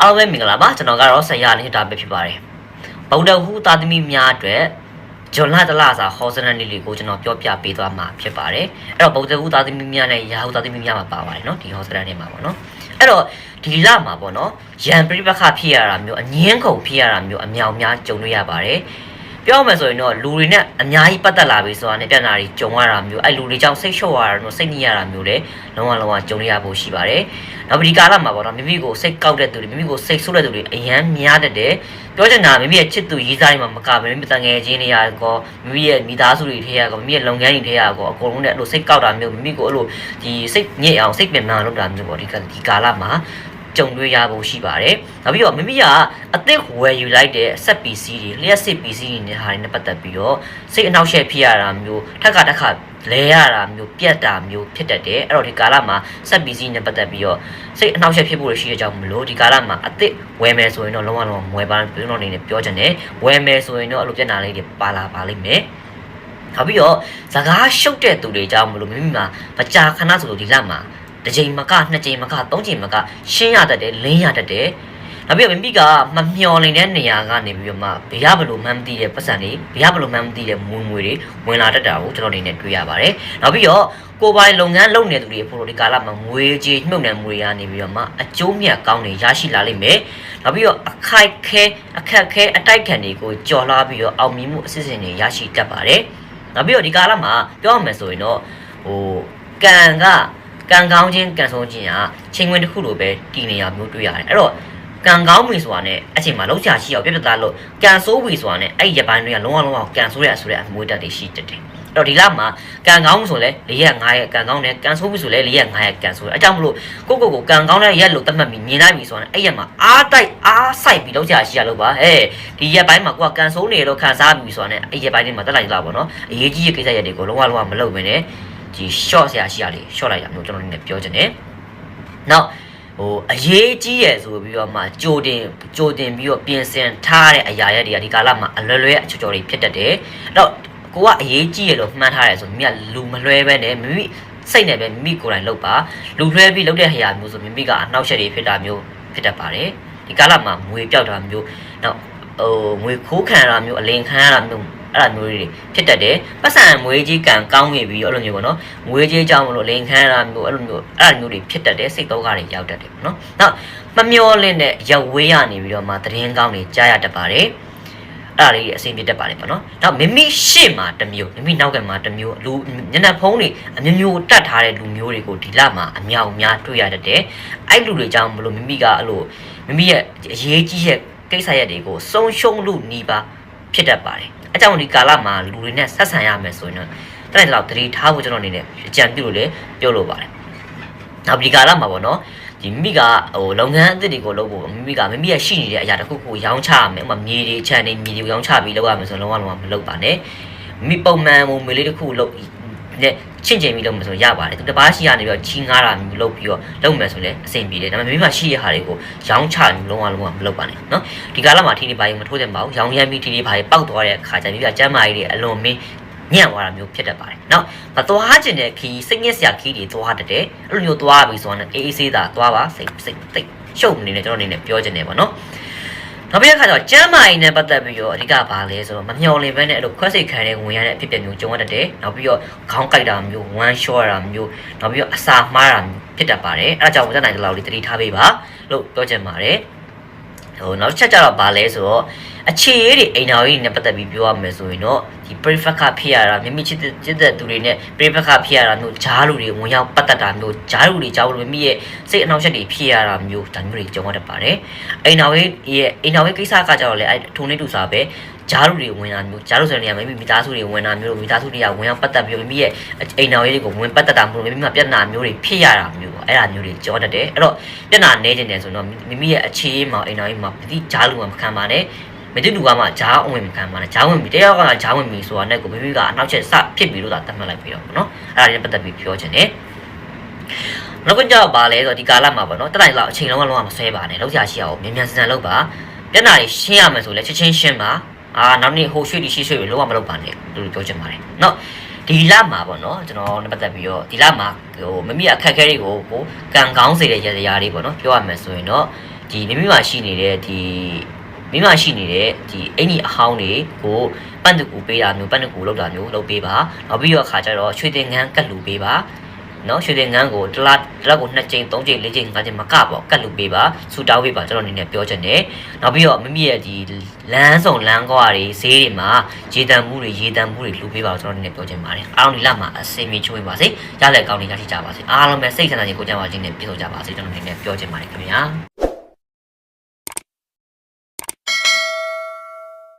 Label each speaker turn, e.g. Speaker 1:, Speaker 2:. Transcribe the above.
Speaker 1: အားလုံးပဲမင်္ဂလာပါကျွန်တော်ကတော့ဆရာလေးတာပဲဖြစ်ပါတယ်ဗုဒ္ဓဟူသားသမီးများအတွက်ဂျွန်လာတလာစာဟောစနလေးလေးကိုကျွန်တော်ပြောပြပေးသွားမှာဖြစ်ပါတယ်အဲ့တော့ဗုဒ္ဓဟူသားသမီးများနဲ့ရာဟုသားသမီးများမှာပါပါတယ်เนาะဒီဟောစနလေးမှာပေါ့เนาะအဲ့တော့ဒီလမှာပေါ့เนาะရန်ပြိပခဖြစ်ရတာမျိုးအငင်းခုန်ဖြစ်ရတာမျိုးအမြောင်များကြုံတွေ့ရပါတယ် ပြောမယ်ဆိုရင်တော့လူတွေနဲ့အများကြီးပတ်သက်လာပြီဆိုတာနဲ့ပြန်လာတွေကြုံရတာမျိုးအဲ့လူတွေကြောင့်စိတ်လျှော့ရတာမျိုးစိတ်ညစ်ရတာမျိုးလည်းလုံးဝလုံးဝကြုံရဖို့ရှိပါတယ်။နောက်ဒီကာလမှာပေါ့နော်မိမိကိုစိတ်ကောက်တဲ့သူတွေမိမိကိုစိတ်ဆိုးတဲ့သူတွေအရန်များတတ်တယ်။ပြောချင်တာမိမိရဲ့ချစ်သူရေးစားတွေမှာမကဘဲမိမိတန်ငယ်ချင်းတွေရာကောမိမိရဲ့မိသားစုတွေထဲရကောမိမိရဲ့လုပ်ငန်းတွေထဲရကောအကုန်လုံးနဲ့အဲ့လိုစိတ်ကောက်တာမျိုးမိမိကိုအဲ့လိုဒီစိတ်ညစ်အောင်စိတ်ပင်ပန်းလုပ်တာမျိုးပေါ့ဒီကဒီကာလမှာ ကြုံတွေ့ရဖို့ရှိပါတယ်။နောက်ပြီးတော့မိမိကအသစ်ဝယ်ယူလိုက်တဲ့ဆက် PC တွေလျှက်စစ် PC တွေနဲ့ဟာတွေနဲ့ပတ်သက်ပြီးတော့စိတ်အနှောက်အယှက်ဖြစ်ရတာမျိုးထက်ကတက်ခါလဲရတာမျိုးပြက်တာမျိုးဖြစ်တတ်တယ်။အဲ့တော့ဒီကာလမှာဆက် PC နဲ့ပတ်သက်ပြီးတော့စိတ်အနှောက်အယှက်ဖြစ်ဖို့ရှိတဲ့အကြောင်းမလို့ဒီကာလမှာအသစ်ဝယ်မယ်ဆိုရင်တော့လုံးဝလုံးဝဝယ်ပါပြောတော့နေနဲ့ပြောချင်တယ်။ဝယ်မယ်ဆိုရင်တော့အဲ့လိုပြက်နာလေးတွေပါလာပါလိမ့်မယ်။နောက်ပြီးတော့စကားရှုပ်တဲ့သူတွေကြောင့်မလို့မိမိမှာမကြာခဏဆိုလို့ဒီလမှာ တစ်ချိန်မကနှစ်ချိန်မကသုံးချိန်မကရှင်းရတတ်တယ်လင်းရတတ်တယ်နောက်ပြီးတော့မိမိကမမျော်နေတဲ့နေရာကနေပြီးတော့မှဘရဘလို့မှန်းမသိတဲ့ပတ်စံတွေဘရဘလို့မှန်းမသိတဲ့မွေငွေတွေဝင်လာတတ်တာကိုကျွန်တော်အနေနဲ့တွေ့ရပါတယ်နောက်ပြီးတော့ကိုယ်ပိုင်လုပ်ငန်းလုပ်နေသူတွေဖို့ဒီကာလမှာငွေကြေးမြုပ်နှံမှုတွေကနေပြီးတော့မှအကျိုးမြတ်ကောင်းတွေရရှိလာလိမ့်မယ်နောက်ပြီးတော့အခိုက်ခဲအခက်ခဲအတိုက်ခံတွေကိုကြော်လာပြီးတော့အောင်မြင်မှုအစစ်အစင်တွေရရှိတတ်ပါတယ်နောက်ပြီးတော့ဒီကာလမှာပြောရမယ်ဆိုရင်တော့ဟိုကံက ကံကောင်းခြင်းကံဆုံးခြင်းဟာချိန်ဝင်တစ်ခုလိုပဲတည်နေရမျိုးတွေ့ရတယ်အဲ့တော့ကံကောင်းပြီဆိုတာနဲ့အချိန်မှာလောက်ချာရှိအောင်ပြပြသားလို့ကံဆိုးပြီဆိုတာနဲ့အဲ့ဒီရပိုင်းတွေကလုံးဝလုံးဝကံဆိုးရဆိုတဲ့အမွေးတက်တွေရှိတတ်တယ်အဲ့တော့ဒီလမှာကံကောင်းဆိုလဲ၄ရက်၅ရက်ကံကောင်းတယ်ကံဆိုးပြီဆိုလဲ၄ရက်၅ရက်ကံဆိုးတယ်အကြောင်းမလို့ကိုကိုကိုကံကောင်းတဲ့ရက်လို့သတ်မှတ်ပြီးမြင်လိုက်ပြီဆိုတာနဲ့အဲ့ရက်မှာအားတိုက်အားဆိုင်ပြီးလောက်ချာရှိရလို့ပါဟဲ့ဒီရက်ပိုင်းမှာကိုကကံဆိုးနေလို့ခံစားပြီဆိုတာနဲ့အဲ့ရက်ပိုင်းတွေမှာတက်လိုက်လာပါတော့အရေးကြီးတဲ့ကိစ္စရက်တွေကိုလုံးဝလုံးဝမလုပ်ဘဲနဲ့ ဒီ short ဆရာရှိရလေ short လိုက်တာမျိုးကျွန်တော်နေပြောချင်တယ်။နောက်ဟိုအရေးကြီးရယ်ဆိုပြီးတော့မှကြိုတင်ကြိုတင်ပြီးတော့ပြင်ဆင်ထားတဲ့အရာရက်တွေကဒီကာလမှာအလွယ်လွယ်အချော်ချော်တွေဖြစ်တတ်တယ်။အဲ့တော့ကိုကအရေးကြီးရယ်လို့မှန်းထားတယ်ဆိုမိကလူမလွဲပဲနဲ့မိမိစိတ်နဲ့ပဲမိမိကိုယ်တိုင်လုပ်ပါလူလွှဲပြီးလုပ်တဲ့ဟရာမျိုးဆိုမိမိကအနှောက်အယှက်တွေဖြစ်တာမျိုးဖြစ်တတ်ပါတယ်။ဒီကာလမှာငွေပြောက်တာမျိုးနောက်ဟိုငွေခိုးခံရတာမျိုးအလင်ခံရတာမျိုး အဲ့လိုမျိုးတွေဖြစ်တတ်တယ်ပတ်စံငွေကြီးကံကောင်းနေပြီးအဲ့လိုမျိုးပေါ့နော်ငွေကြီးကြောင့်မလို့လင်ခမ်းတာမျိုးအဲ့လိုမျိုးအဲ့လိုမျိုးတွေဖြစ်တတ်တယ်စိတ်တော့ကတွေရောက်တတ်တယ်ပေါ့နော်နောက်မမျောလင့်တဲ့ရောက်ဝေးရနေပြီးတော့မှသတင်းကောင်းတွေကြားရတတ်ပါတယ်အဲ့ဒါလေးအဆင်ပြေတတ်ပါတယ်ပေါ့နော်။နောက်မိမိရှေ့မှာတစ်မျိုးမိမိနောက်ကမှာတစ်မျိုးလူညနေဖုံးတွေအမျိုးမျိုးတတ်ထားတဲ့လူမျိုးတွေကိုဒီလမှာအမြောက်အများတွေ့ရတတ်တယ်။အဲ့လူတွေကြောင့်မလို့မိမိကအဲ့လိုမိမိရဲ့အရေးကြီးတဲ့ကိစ္စရက်တွေကိုစုံရှုံလို့หนีပါဖြစ်တတ်ပါတယ်။အကြောင်းဒီကာလမှာလူတွေနဲ့ဆက်ဆံရမယ်ဆိုရင်တော့တဲ့တဲ့လောက်သတိထားဖို့ကျွန်တော်အနေနဲ့အကြံပြုလို့လည်းပြောလို့ပါတယ်။နောက်ဒီကာလမှာပေါ့နော်ဒီမိမိကဟိုလုပ်ငန်းအသစ်တွေကိုလုပ်ဖို့မိမိကမိမိရဲ့ရှိနေတဲ့အရာတစ်ခုခုရောင်းချရမယ်ဥပမာမြေတွေခြံတွေမြေတွေရောင်းချပြီးလုပ်ရမယ်ဆိုတော့လုံးဝလုံးဝမလုပ်ပါနဲ့မိပုံမှန်ပုံမေလေးတစ်ခုလုပ်နဲ့ ချင့်ကျင်ပြီးလုပ်မယ်ဆိုရပါတယ်သူတစ်ပါးရှိရနေပြီးတော့ချီးငားတာမျိုးလုပ်ပြီးတော့လုပ်မယ်ဆိုလည်းအဆင်ပြေတယ်ဒါပေမဲ့မိမရှိရဟာတွေကိုရောင်းချလုံးဝလုံးဝမလုပ်ပါနဲ့နော်ဒီကာလမှာထီထီပါရင်မထိုးတင်ပါဘူးရောင်းရမ်းပြီးထီထီပါရင်ပောက်သွားတဲ့အခါကျမိမကျမ်းမာရေးတွေအလွန်မင်းညံ့သွားတာမျိုးဖြစ်တတ်ပါတယ်။နောက်မသွားကျင်တဲ့ခီးစိတ်ညစ်စရာခီးတွေသွားတတ်တယ်။အဲ့လိုမျိုးသွားပြီဆိုတော့အေးအေးဆေးသာသွားပါစိတ်စိတ်သိပ်ရှုပ်နေတယ်ကျွန်တော်အနေနဲ့ပြောချင်တယ်ပေါ့နော်။ နောက်ပြီးတဲ့ခါကျတော့ကျမ်းမာရေးနဲ့ပတ်သက်ပြီးတော့အဓိကဘာလဲဆိုတော့မမျော်လင့်ဘဲနဲ့အဲ့လိုခွက်စိတ်ခံတဲ့ဝင်ရတဲ့အဖြစ်အပျက်မျိုးကြုံရတတ်တယ်။နောက်ပြီးတော့ခေါင်းကိုက်တာမျိုးဝမ်းလျှော့တာမျိုးနောက်ပြီးတော့အစာမှားတာမျိုးဖြစ်တတ်ပါတယ်။အဲ့ဒါကြောင့်ဝန်ထမ်းနိုင်တဲ့လောက်လေးတတိထားပေးပါလို့ပြောချင်ပါတယ်။ဟိုနောက်တစ်ချက်ကျတော့ဘာလဲဆိုတော့ အခြေရေးတွေအိမ်တော်ကြီးနဲ့ပတ်သက်ပြီးပြောရမယ်ဆိုရင်တော့ဒီ prefect ဖြစ်ရတာမိမိချစ်တဲ့ချစ်တဲ့သူတွေနဲ့ prefect ဖြစ်ရတာမျိုးဂျားလူတွေဝင်ရောက်ပတ်သက်တာမျိုးဂျားလူတွေကြောင့်မိမိရဲ့စိတ်အနှောက်အယှက်တွေဖြစ်ရတာမျိုးဒါမျိုးတွေကြုံရတတ်ပါတယ်အိမ်တော်ကြီးရဲ့အိမ်တော်ကြီးကိစ္စကကြတော့လေအဲထုံနေတူစားပဲဂျားလူတွေဝင်တာမျိုးဂျားလူဆိုတဲ့နေရာမှာမိမိမိသားစုတွေဝင်တာမျိုးမိသားစုတွေကဝင်ရောက်ပတ်သက်ပြီးမိမိရဲ့အိမ်တော်ကြီးတွေကိုဝင်ပတ်သက်တာမျိုးမိမိမှာပြဿနာမျိုးတွေဖြစ်ရတာမျိုးပေါ့အဲ့ဒါမျိုးတွေကြုံတတ်တယ်အဲ့တော့ပြဿနာနေခြင်းတယ်ဆိုတော့မိမိရဲ့အခြေအေးမှာအိမ်တော်ကြီးမှာပတိဂျားလူကမခံပါနဲ့ မတိတူကမှဂျားအဝင်မခံပါနဲ့ဂျားဝင်ပြီတယောက်ကဂျားဝင်ပြီဆိုတာနဲ့ကိုမိမိကအနောက်ချက်စဖြစ်ပြီးလို့သာသတ်မှတ်လိုက်ပြီးတော့ပေါ့နော်အဲ့ဒါလေးပတ်သက်ပြီးပြောချင်တယ်နောက်ကကြောက်ပါလဲဆိုတော့ဒီကာလမှာပေါ့နော်တက်တိုင်လောက်အချိန်လုံးကလုံးဝမဆွဲပါနဲ့လောက်ချာရှိအောင်မြန်မြန်ဆန်ဆန်လုပ်ပါမျက်နှာတွေရှင်းရမယ်ဆိုလဲချက်ချင်းရှင်းပါအာနောက်နေ့ဟိုရွှေ့ဒီရှိရွှေ့ပြီးလုံးဝမလုပ်ပါနဲ့လို့ပြောချင်ပါတယ်နော်ဒဒီလမှာပေါ့နော်ကျွန်တော်နဲ့ပတ်သက်ပြီးတော့ဒီလမှာဟိုမမိအခက်အခဲတွေကိုကိုကံကောင်းစေတဲ့ရရလေးပေါ့နော်ပြောရမယ်ဆိုရင်တော့ဒီမိမိမှာရှိနေတဲ့ဒီ မိမရှိနေတဲ့ဒီအင်ကြီးအဟောင်းတွေကိုပတ်တကူပေးတာမျိုးပတ်တကူလောက်တာမျိုးလုပ်ပေးပါနောက်ပြီးတော့အခါကျတော့ရွှေတင်ငန်းကတ်လူပေးပါနော်ရွှေတင်ငန်းကိုတစ်လားတစ်လားကို2ချိန်3ချိန်4ချိန်5ချိန်မကပေါ့ကတ်လူပေးပါဆူတောင်းပေးပါကျွန်တော်အနေနဲ့ပြောချင်တယ်နောက်ပြီးတော့မိမိရဲ့ဒီလမ်းဆောင်လမ်းကွာတွေဈေးတွေမှာရေတံမှုတွေရေတံမှုတွေလူပေးပါကျွန်တော်အနေနဲ့ပြောချင်ပါတယ်အားလုံးဒီလမှာအစင်မြေချွေးပါစေရလက်ကောင်းတွေရရှိကြပါစေအားလုံးပဲစိတ်ဆန္ဒကြီးကိုကြပါခြင်းနဲ့ပြည့်စုံကြပါစေကျွန်တော်အနေနဲ့ပြောချင်ပါတယ်ခင်ဗျာ